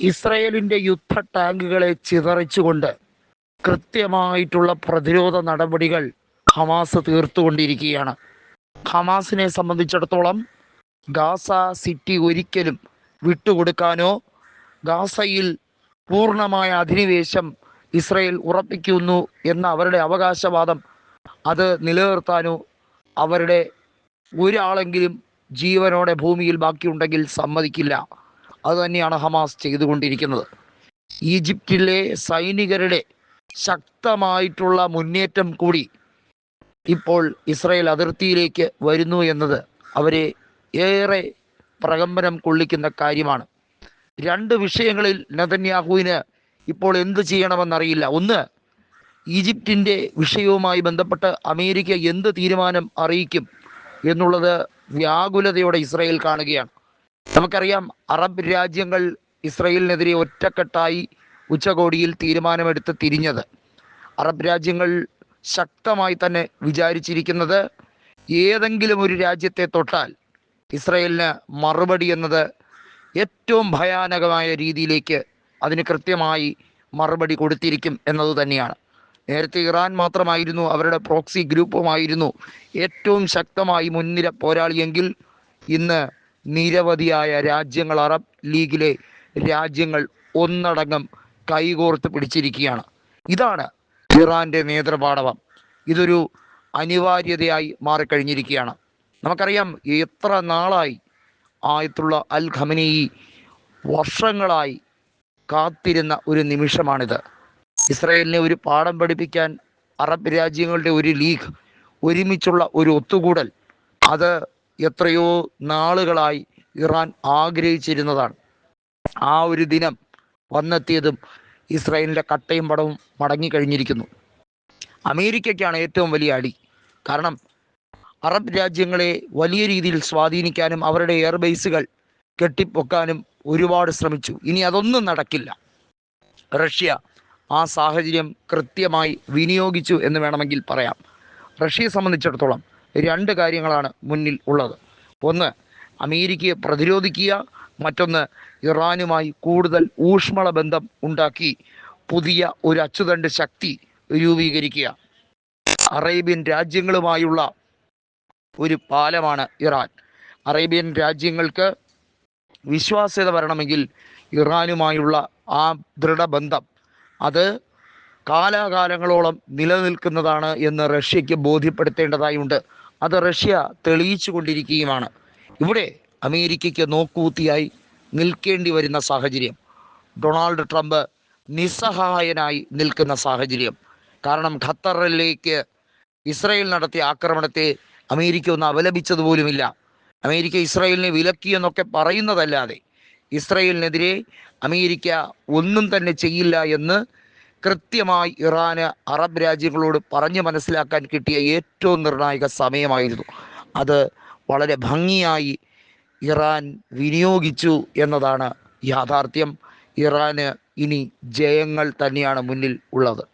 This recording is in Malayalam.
ഇസ്രയേലിന്റെ യുദ്ധ ടാങ്കുകളെ ചിതറിച്ചുകൊണ്ട് കൃത്യമായിട്ടുള്ള പ്രതിരോധ നടപടികൾ ഹമാസ് തീർത്തുകൊണ്ടിരിക്കുകയാണ്. ഹമാസിനെ സംബന്ധിച്ചിടത്തോളം ഗാസ സിറ്റി ഒരിക്കലും വിട്ടുകൊടുക്കാനോ ഗാസയിൽ പൂർണമായ അധിനിവേശം ഇസ്രയേൽ ഉറപ്പിക്കുന്നു എന്ന അവരുടെ അവകാശവാദം അത് നിലനിർത്താനോ അവരുടെ ഒരാളെങ്കിലും ജീവനോടെ ഭൂമിയിൽ ബാക്കിയുണ്ടെങ്കിൽ സമ്മതിക്കില്ല. അതുതന്നെയാണ് ഹമാസ് ചെയ്തുകൊണ്ടിരിക്കുന്നത്. ഈജിപ്തിലെ സൈനികരുടെ ശക്തമായിട്ടുള്ള മുന്നേറ്റം കൂടി ഇപ്പോൾ ഇസ്രായേൽ അതിർത്തിയിലേക്ക് വരുന്നു എന്നത് അവരെ ഏറെ പ്രകമ്പനം കൊള്ളിക്കുന്ന കാര്യമാണ്. രണ്ട് വിഷയങ്ങളിൽ നെതന്യാഹുവിന് ഇപ്പോൾ എന്ത് ചെയ്യണമെന്നറിയില്ല. ഒന്ന് ഈജിപ്തിന്റെ വിഷയവുമായി ബന്ധപ്പെട്ട് അമേരിക്ക എന്ത് തീരുമാനം അറിയിക്കും എന്നുള്ളത് വ്യാകുലതയോടെ ഇസ്രായേൽ കാണുകയാണ്. നമുക്കറിയാം അറബ് രാജ്യങ്ങൾ ഇസ്രയേലിനെതിരെ ഒറ്റക്കെട്ടായി ഉച്ചകോടിയിൽ തീരുമാനമെടുത്ത് തിരിഞ്ഞത്. അറബ് രാജ്യങ്ങൾ ശക്തമായി തന്നെ വിചാരിച്ചിരിക്കുന്നത് ഏതെങ്കിലും ഒരു രാജ്യത്തെ തൊട്ടാൽ ഇസ്രയേലിന് മറുപടി എന്നത് ഏറ്റവും ഭയാനകമായ രീതിയിലേക്ക് അതിന് കൃത്യമായി മറുപടി കൊടുത്തിരിക്കും എന്നത് തന്നെയാണ്. നേരത്തെ ഇറാൻ മാത്രമായിരുന്നു അവരുടെ പ്രോക്സി ഗ്രൂപ്പുമായിരുന്നു ഏറ്റവും ശക്തമായി മുൻനിര പോരാളിയെങ്കിൽ ഇന്ന് നിരവധിയായ രാജ്യങ്ങൾ അറബ് ലീഗിലെ രാജ്യങ്ങൾ ഒന്നടങ്കം കൈകോർത്ത് പിടിച്ചിരിക്കുകയാണ്. ഇതാണ് ഇറാന്റെ നേതൃപാടവം. ഇതൊരു അനിവാര്യതയായി മാറിക്കഴിഞ്ഞിരിക്കുകയാണ്. നമുക്കറിയാം എത്ര നാളായി ആയത്തുള്ള അൽ ഖമനി വർഷങ്ങളായി കാത്തിരുന്ന ഒരു നിമിഷമാണിത്. ഇസ്രയേലിനെ ഒരു പാഠം പഠിപ്പിക്കാൻ അറബ് രാജ്യങ്ങളുടെ ഒരു ലീഗ് ഒരുമിച്ചുള്ള ഒരു ഒത്തുകൂടൽ അത് എത്രയോ നാളുകളായി ഇറാൻ ആഗ്രഹിച്ചിരുന്നതാണ്. ആ ഒരു ദിനം വന്നെത്തിയതും ഇസ്രായേലിന്റെ കട്ടയും പടവും മടങ്ങിക്കഴിഞ്ഞിരിക്കുന്നു. അമേരിക്കയ്ക്കാണ് ഏറ്റവും വലിയ അടി. കാരണം അറബ് രാജ്യങ്ങളെ വലിയ രീതിയിൽ സ്വാധീനിക്കാനും അവരുടെ എയർബേസുകൾ കെട്ടിപ്പൊക്കാനും ഒരുപാട് ശ്രമിച്ചു. ഇനി അതൊന്നും നടക്കില്ല. റഷ്യ ആ സാഹചര്യം കൃത്യമായി വിനിയോഗിച്ചു എന്ന് വേണമെങ്കിൽ പറയാം. റഷ്യയെ സംബന്ധിച്ചിടത്തോളം രണ്ട് കാര്യങ്ങളാണ് മുന്നിൽ ഉള്ളത്. ഒന്ന് അമേരിക്കയെ പ്രതിരോധിക്കുക. മറ്റൊന്ന് ഇറാനുമായി കൂടുതൽ ഊഷ്മള ബന്ധം ഉണ്ടാക്കി പുതിയ ഒരു അച്ചുതണ്ട് ശക്തി രൂപീകരിക്കുക. അറേബ്യൻ രാജ്യങ്ങളുമായുള്ള ഒരു പാലമാണ് ഇറാൻ. അറേബ്യൻ രാജ്യങ്ങൾക്ക് വിശ്വാസ്യത വരണമെങ്കിൽ ഇറാനുമായുള്ള ആ ദൃഢബന്ധം അത് കാലാകാലങ്ങളോളം നിലനിൽക്കുന്നതാണ് എന്ന് റഷ്യയ്ക്ക് ബോധ്യപ്പെടുത്തേണ്ടതായുണ്ട്. അത് റഷ്യ തെളിയിച്ചു കൊണ്ടിരിക്കുകയുമാണ് ഇവിടെ അമേരിക്കയ്ക്ക് നോക്കൂത്തിയായി നിൽക്കേണ്ടി വരുന്ന സാഹചര്യം. ഡൊണാൾഡ് ട്രംപ് നിസ്സഹായനായി നിൽക്കുന്ന സാഹചര്യം. കാരണം ഖത്തറിലേക്ക് ഇസ്രായേൽ നടത്തിയ ആക്രമണത്തെ അമേരിക്ക ഒന്ന് അപലപിച്ചതുപോലുമില്ല. അമേരിക്ക ഇസ്രായേലിനെ വിലക്കിയെന്നൊക്കെ പറയുന്നതല്ലാതെ ഇസ്രായേലിനെതിരെ അമേരിക്ക ഒന്നും തന്നെ ചെയ്യില്ല എന്ന് കൃത്യമായി ഇറാന് അറബ് രാജ്യങ്ങളോട് പറഞ്ഞു മനസ്സിലാക്കാൻ കിട്ടിയ ഏറ്റവും നിർണായക സമയമായിരുന്നു. അത് വളരെ ഭംഗിയായി ഇറാൻ വിനിയോഗിച്ചു എന്നതാണ് യാഥാർത്ഥ്യം. ഇറാന് ഇനി ജയങ്ങൾ തന്നെയാണ് മുന്നിൽ ഉള്ളത്.